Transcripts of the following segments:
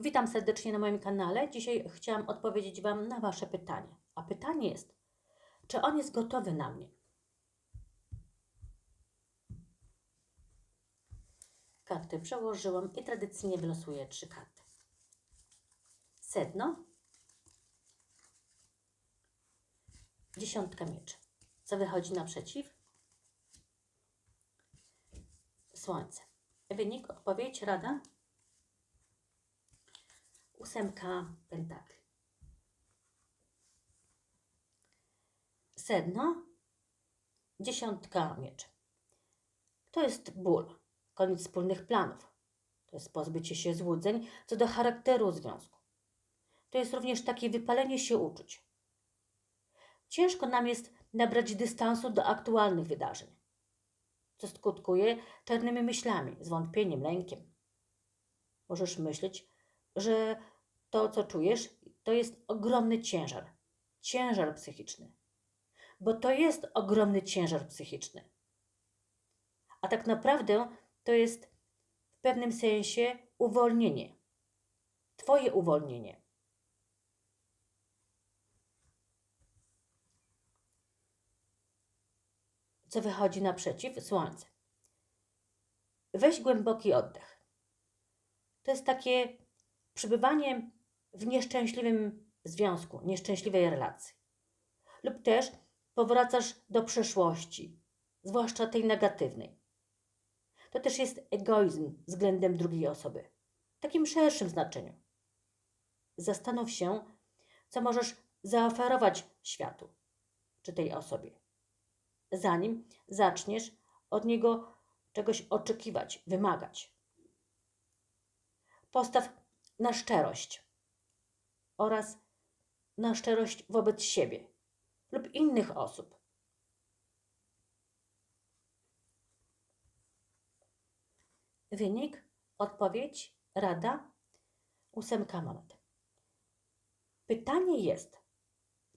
Witam serdecznie na moim kanale. Dzisiaj chciałam odpowiedzieć Wam na Wasze pytanie. A pytanie jest, czy on jest gotowy na mnie? Karty przełożyłam i tradycyjnie wylosuję trzy karty. Sedno, dziesiątka mieczy. Co wychodzi naprzeciw? Słońce. Wynik, odpowiedź, rada? Ósemka pentakli. Sedno, dziesiątka mieczy. To jest ból, koniec wspólnych planów. To jest pozbycie się złudzeń co do charakteru związku. To jest również takie wypalenie się uczuć. Ciężko nam jest nabrać dystansu do aktualnych wydarzeń, co skutkuje czarnymi myślami, zwątpieniem, lękiem. Możesz myśleć, że to, co czujesz, to jest ogromny ciężar. Ciężar psychiczny. Bo to jest ogromny ciężar psychiczny. A tak naprawdę to jest w pewnym sensie uwolnienie. Twoje uwolnienie. Co wychodzi naprzeciw? Słońce. Weź głęboki oddech. To jest takie przebywanie w nieszczęśliwym związku, nieszczęśliwej relacji. Lub też powracasz do przeszłości, zwłaszcza tej negatywnej. To też jest egoizm względem drugiej osoby, w takim szerszym znaczeniu. Zastanów się, co możesz zaoferować światu czy tej osobie, zanim zaczniesz od niego czegoś oczekiwać, wymagać. Postaw na szczerość oraz na szczerość wobec siebie lub innych osób. Wynik, odpowiedź, rada, ósemka monet. Pytanie jest,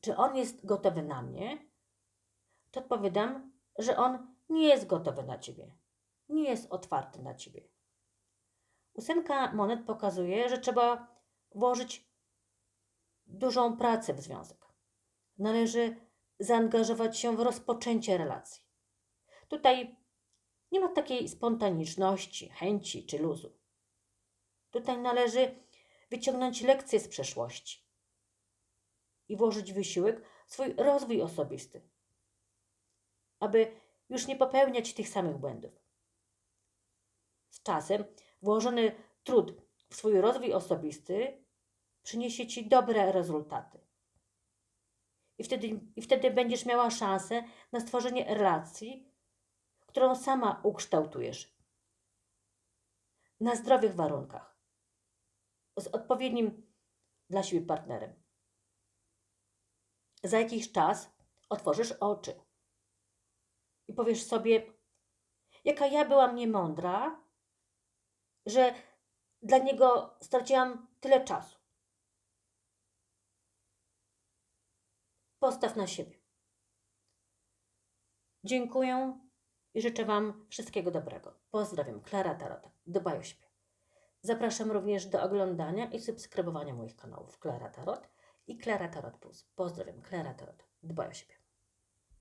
czy on jest gotowy na mnie? To odpowiadam, że on nie jest gotowy na ciebie. Nie jest otwarty na ciebie. Ósemka monet pokazuje, że trzeba włożyć dużą pracę w związek. Należy zaangażować się w rozpoczęcie relacji. Tutaj nie ma takiej spontaniczności, chęci czy luzu. Tutaj należy wyciągnąć lekcje z przeszłości i włożyć wysiłek w swój rozwój osobisty, aby już nie popełniać tych samych błędów. Z czasem włożony trud w swój rozwój osobisty przyniesie Ci dobre rezultaty. I wtedy, I wtedy będziesz miała szansę na stworzenie relacji, którą sama ukształtujesz. Na zdrowych warunkach. Z odpowiednim dla siebie partnerem. Za jakiś czas otworzysz oczy i powiesz sobie, jaka ja byłam niemądra, że dla niego straciłam tyle czasu. Postaw na siebie. Dziękuję i życzę Wam wszystkiego dobrego. Pozdrawiam, Klara Tarot. Dbaj o siebie. Zapraszam również do oglądania i subskrybowania moich kanałów Klara Tarot i Klara Tarot Plus. Pozdrawiam, Klara Tarot. Dbaj o siebie.